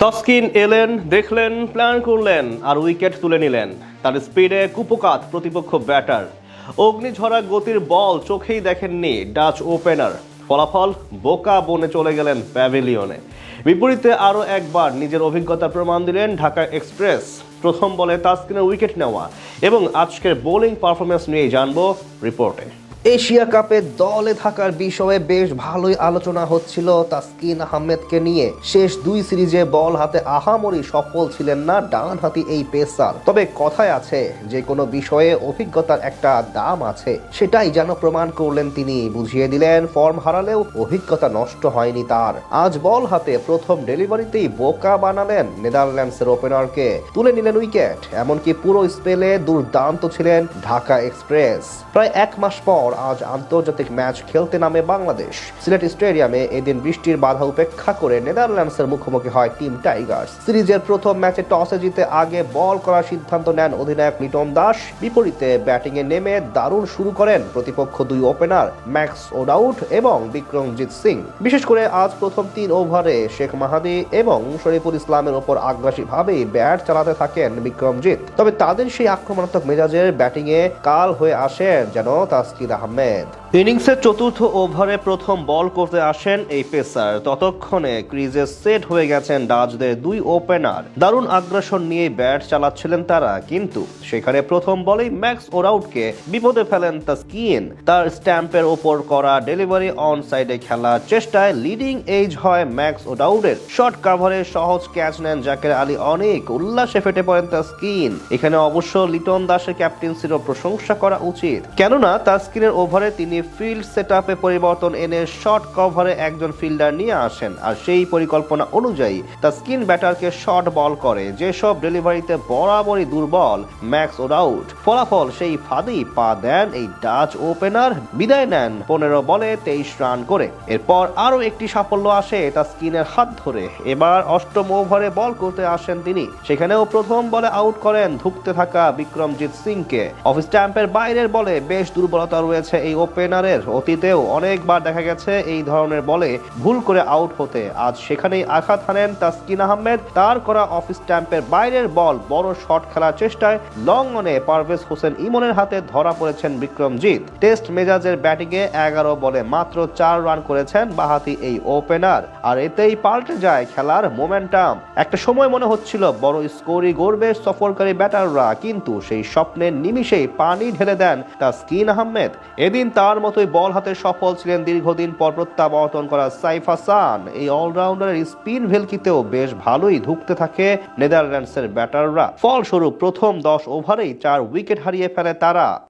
তস্কিন এলেন, দেখলেন, প্ল্যান করলেন আর উইকেট তুলে নিলেন। তার স্পিডে কুপকাত প্রতিপক্ষ ব্যাটার। অগ্নিঝরা গতির বল চোখেই দেখেননি ডাচ ওপেনার। ফলাফল বোকা বনে চলে গেলেন প্যাভিলিয়নে। বিপরীতে আরও একবার নিজের অভিজ্ঞতার প্রমাণ দিলেন ঢাকা এক্সপ্রেস। প্রথম বলে তাস্কিনের উইকেট নেওয়া। এবং আজকের বোলিং পারফরমেন্স নিয়ে জানব রিপোর্টে। এশিয়া কাপে দলে থাকার বিষয়ে বেশ ভালোই আলোচনা হচ্ছিল তাসকিন আহমেদকে নিয়ে। শেষ দুই সিরিজে বল হাতে আহামরি সফল ছিলেন না ডান হাতি এই পেসার। তবে কথায় আছে, যে কোনো বিষয়ে অভিজ্ঞতার একটা দাম আছে, সেটাই যেন প্রমাণ করলেন তিনি। বুঝিয়ে দিলেন, ফর্ম হারালেও অভিজ্ঞতা নষ্ট হয়নি তার। আজ বল হাতে প্রথম ডেলিভারিতেই বোকা বানালেন নেদারল্যান্ডসের ওপেনারকে। তুলে নিলেন উইকেট, এমনকি পুরো স্পেলে দুর্দান্ত ছিলেন ঢাকা এক্সপ্রেস। প্রায় এক মাস পর আজ আন্তর্জাতিক ম্যাচ খেলতে নামে বাংলাদেশ। সিলেট স্টেডিয়ামে এদিন বৃষ্টির বাধা উপেক্ষা করে নেদারল্যান্ডসের মুখোমুখি হয় টিম টাইগার্স। সিরিজের প্রথম ম্যাচে টসে জিতে আগে বল করার সিদ্ধান্ত নেন অধিনায়ক লিটন দাস। বিপরীতে ব্যাটিংয়ে নেমে দারুণ শুরু করেন প্রতিপক্ষ দুই ওপেনার ম্যাক্স ওডাউট এবং বিক্রমজিৎ সিং। বিশেষ করে আজ প্রথম তিন ওভারে শেখ মাহাদি এবং শরীফুল ইসলামের ওপর আগ্রাসীভাবেই ব্যাট চালাতে থাকেন বিক্রমজিৎ। তবে তাদের সেই আক্রমণাত্মক মেজাজের ব্যাটিংয়ে কাল হয়ে আসেন যেন তাসকিদ আহমেদ। ইনিংসের চতুর্থ ওভারে প্রথম বল করতে আসেন এই পেসার। ততক্ষণে ক্রিজে সেট হয়ে গেছেন ডাচদের দুই ওপেনার। দারুণ আগ্রাসন নিয়ে ব্যাট চালাচ্ছিলেন তারা, কিন্তু সেখানে প্রথম বলেই ম্যাক্স ওরাউটকে বিপদে ফেলেন তাস্কিন। তার স্ট্যাম্পের ওপর করা ডেলিভারি অন সাইডে খেলার চেষ্টায় লিডিং এজ হয় ম্যাক্স ওডাউডের শর্ট কাভারে সহজ ক্যাচ নেন জাকের আলী। অনেক উল্লাসে ফেটে পড়েন তাস্কিন। এখানে অবশ্য লিটন দাসের ক্যাপ্টেন্সিরও প্রশংসা করা উচিত। কেননা তাস্কিনের ওভারে তিনি ফিল্ড সেট পরিবর্তন এনে শর্ট কভারে একজন ফিল্ডার নিয়ে আসেন। আর সেই পরিকল্পনা অনুযায়ী তাস্কিন ব্যাটারকে শর্ট বল করে। যেসব ডেলিভারিতে বরাবরই দুর্বল ম্যাক্স ওডাউট ফলাফল সেই ফাঁদেই পা দেন এই ডাচ ওপেনার। বিদায় নেন পনেরো বলে তেইশ রান করে। এরপর আরও একটি সাফল্য আসে তাস্কিনের হাত ধরে। এবার অষ্টম ওভারে বল করতে আসেন তিনি। সেখানেও প্রথম বলে আউট করেন ধুকতে থাকা বিক্রমজিৎ সিংকে। অফ স্ট্যাম্পের বাইরের বলে বেশ দুর্বলতা রয়েছে এই ওপেনারের অতীতেও অনেকবার দেখা গেছে এই ধরনের বলে ভুল করে আউট হতে। আজ সেখানেই আঘাত হানেন তাসকিন আহমেদ। তার করা অফ স্ট্যাম্পের বাইরের বল বড় শট খেলার চেষ্টায় লং অনে পারভেজ হোসেন ইমনের হাতে ধরা পড়েছেন বিক্রমজিৎ। টেস্ট মেজাজের ব্যাটিংয়ে এগারো বলে মাত্র চার রান করেছেন বাহাতি এই ওপেনার আর এতেই পাল্টে যায় খেলার মোমেন্টাম একটা সময় মনে হচ্ছিল বড় স্কোরই গড়বে সফরকারী ব্যাটাররা কিন্তু সেই স্বপ্নের নিমিষেই পানি ঢেলে দেন তাসকিন আহমেদ। এদিন তার মতোই বল হাতে সফল ছিলেন দীর্ঘদিন পর প্রত্যাবর্তন করা সাইফ হাসান। এই অলরাউন্ডারের স্পিন ভেলকিতেও বেশ ভালোই ধুকতে থাকে নেদারল্যান্ডসের ব্যাটাররা। ফলস্বরূপ প্রথম দশ ওভারেই চার উইকেট হারিয়ে ফেলে তারা।